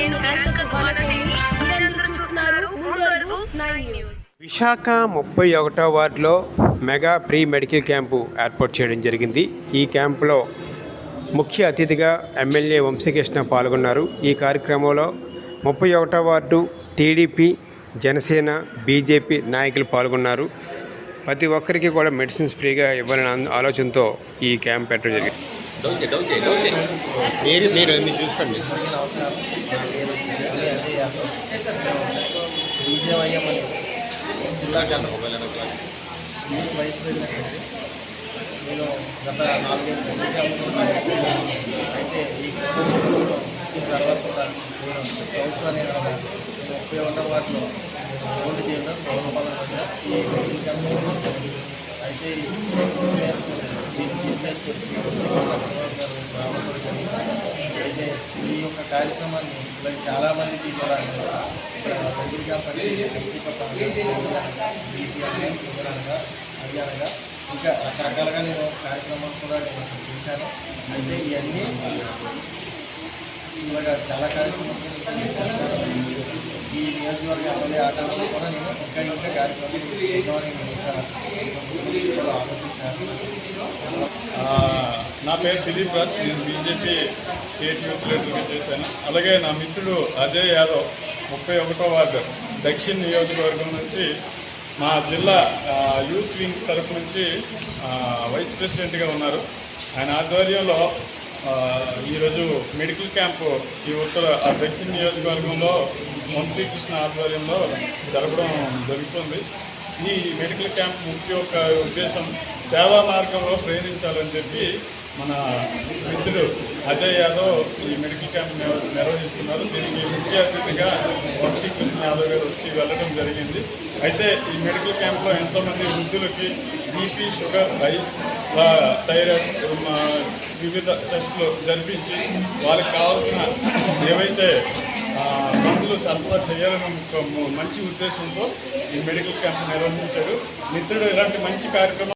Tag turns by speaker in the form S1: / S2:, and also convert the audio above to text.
S1: నేను
S2: విశాఖ ముప్పై ఒకటో వార్డులో మెగా ప్రీ మెడికల్ క్యాంపు ఏర్పాటు చేయడం జరిగింది. ఈ క్యాంపులో ముఖ్య అతిథిగా ఎమ్మెల్యే వంశీకృష్ణ పాల్గొన్నారు. ఈ కార్యక్రమంలో ముప్పై ఒకటో వార్డు టీడీపీ జనసేన బీజేపీ నాయకులు పాల్గొన్నారు. ప్రతి ఒక్కరికి కూడా మెడిసిన్స్ ఫ్రీగా ఇవ్వాలనే ఆలోచనతో ఈ క్యాంప్ పెట్టడం జరిగింది.
S3: డౌకే డౌకే డౌకే
S2: మీరు మీరు మీరు చూసుకోండి
S4: నేను గత నాలుగైదు సంవత్సరాలు అయితే ఈ వచ్చిన తర్వాత కూడా నేను అనే ముప్పై ఒకటో వాటిలో ఓటు చేయడం ఈ నిర్వహించాను అయితే కార్యక్రమాన్ని ఇలా చాలామందికి కూడా ఇక్కడ మెడికల్ క్యాంప్ ఇంకా రకరకాలుగా నేను కార్యక్రమాలు కూడా నేను చేశాను. అయితే ఇవన్నీ ఇలాగ చాలా కార్యక్రమాలు ఈ నియోజకవర్గ ఎమ్మెల్యే ఆటల్లో కూడా నేను ఇంకా ఇంకా కార్యక్రమాలు ఆలోచించాను.
S5: నా పేరు దిలీప్ రాజ్ నేను బీజేపీ స్టేట్ యూత్ చేశాను. అలాగే నా మిత్రుడు అజయ్ యాదవ్ ముప్పై ఒకటో వార్డు దక్షిణ నియోజకవర్గం నుంచి మా జిల్లా యూత్ వింగ్ తరపు నుంచి వైస్ ప్రెసిడెంట్గా ఉన్నారు. ఆయన ఆధ్వర్యంలో ఈరోజు మెడికల్ క్యాంపు ఈ ఉత్తర ఆ దక్షిణ నియోజకవర్గంలో వంశీకృష్ణ ఆధ్వర్యంలో జరపడం జరుగుతుంది. ఈ మెడికల్ క్యాంప్ ముఖ్య ఒక ఉద్దేశం సేవా మార్గంలో ప్రేరించాలని చెప్పి మన మిత్రుడు అజయ్ యాదవ్ ఈ మెడికల్ క్యాంప్ నిర్వహిస్తున్నారు. దీనికి ముఖ్య అతిథిగా వంశీకృష్ణ యాదవ్ గారు వచ్చి వెళ్ళడం జరిగింది. అయితే ఈ మెడికల్ క్యాంప్లో ఎంతోమంది వృద్ధులకి బీపీ షుగర్ హై థైరాయిడ్ వివిధ టెస్టులు జరిపించి వాళ్ళకి కావాల్సిన ఏవైతే మందులు సరఫరా చేయాలని మంచి ఉద్దేశంతో ఈ మెడికల్ క్యాంప్ నిర్వహించారు. మిత్రుడు ఇలాంటి మంచి కార్యక్రమం